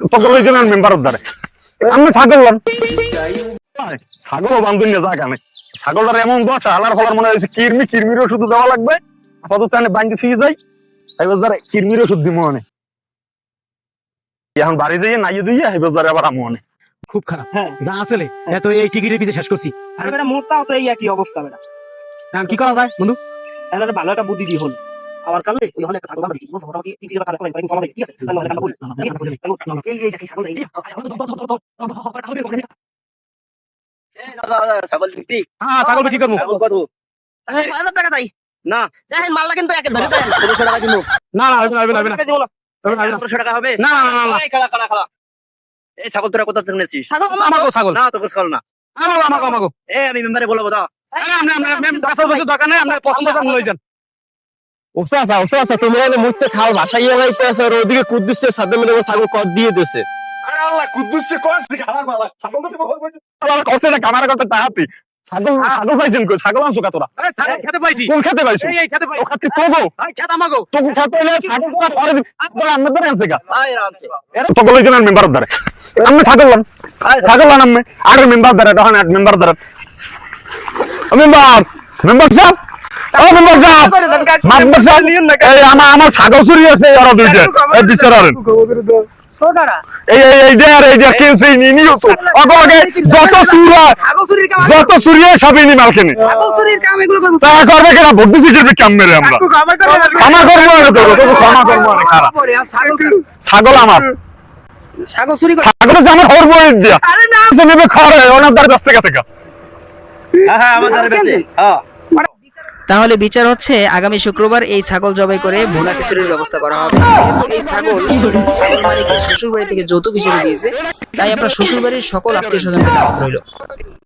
তখন ওই জন্য মেম্বার দ্বারে আমি ছাগল লন। ছাগল বান্ধব নিয়ে যা কেন ছাগলটার এমন দশা হালার ফলার মনে হয়েছে কিরমি কিরমির ওষুধ দেওয়া লাগবে আপাতত এনে বান্ধে থুয়ে যাই এবার দ্বারা কিরমির ওষুধ দিব মনে এখন বাড়ি যাইয়ে নাইয়ে দিয়ে এবার দ্বারা আবার আমি মনে খুব খারাপ। হ্যাঁ। যা আসলে এত এই টিকিটের পিছে শেষ করছি। আর বেটা মোরটাও তো এই একই অবস্থা বেটা। কি করা যায় বন্ধু? ভালো একটা বুদ্ধি দিয়ে হল। আমার কালে ওই হলে একটা থাকবা দিই মোটামুটি তিন কিলো কাটা করে কম ঠিক আছে আমি কাম করি এই এই দেখি সামনে এই ছাগল বিক্রি হ্যাঁ ছাগল বিক্রি করব ছাগল কত হাজার টাকা চাই না দেখেন মাল্লা কিন্তু একে ধরে দেন ষোলোশো টাকা কিনো না না হবে না হবে না হবে না টাকা দিব না হবে না, হবে না। সতেরোশো টাকা হবে না না না না এই খালা খালা খালা এই ছাগল তোরা কোথা থেকে নিয়েছিস ছাগল আমাকে ছাগল না তোকে ছাগল না আমাকে আমাকে আমাকে এই আমি মেম্বারে বলব দাও আরে আমরা আমরা আমরা কাছে বসে দরকার নেই আমরা পছন্দ করে লই যান ওসা আসা ওসা আসা তুমি এনে খাও বাসায় গিয়ে লাইতে আছে আর ওদিকে কুদ্দুসের সাথে মিলে ছাগল কর দিয়ে দিছে। আরে আল্লাহ কুদ্দুসে বালা ছাগল তো আল্লাহ কইছে না কামার করতে তাহাতি। ছাগল ছাগল পাইছেন কই? ছাগল আনছো কাতরা আরে ছাগল খেতে পাইছি। কোন খেতে পাইছো? এই খেতে ও পাইছি খাচ্ছি তোগো। আরে খেতে আমাকে তোগো খেতে ছাগল তোরা পরে দিবি। বলে আমাদের আনছে গা আয় রামছে এরা তো মেম্বার দ্বারে আমি ছাগল আয় ছাগল। লন আমি আর মেম্বার দ্বারে তখন এক মেম্বার দ্বারে মেম্বার মেম্বার সাহেব আমার আমার ছাগল চুরি আছে দুইটা আর তো। অগলগে যত চুরা সবই নি। চুরির কাম এগুলো করবে। কেনা ভোট দিছি মেরে আমরা। ক্ষমা করব ক্ষমা করব ছাগল ছাগল আমার। ছাগল চুরি ছাগল আমার হরবো দিয়া। আরে না। খরে ওনার দ্বারা ব্যস্ত গেছে গা। হ্যাঁ হ্যাঁ আমার দ্বারা বেঁচে হ্যাঁ। তাহলে বিচার হচ্ছে আগামী শুক্রবার এই ছাগল জবাই করে ভোলা খিচুড়ির ব্যবস্থা করা হবে। এই ছাগল ছাগল মালিকের শ্বশুর বাড়ি থেকে যৌতুক হিসেবে দিয়েছে, তাই আপনার শ্বশুর বাড়ির সকল আত্মীয় স্বজনকে দাওয়াত রইল।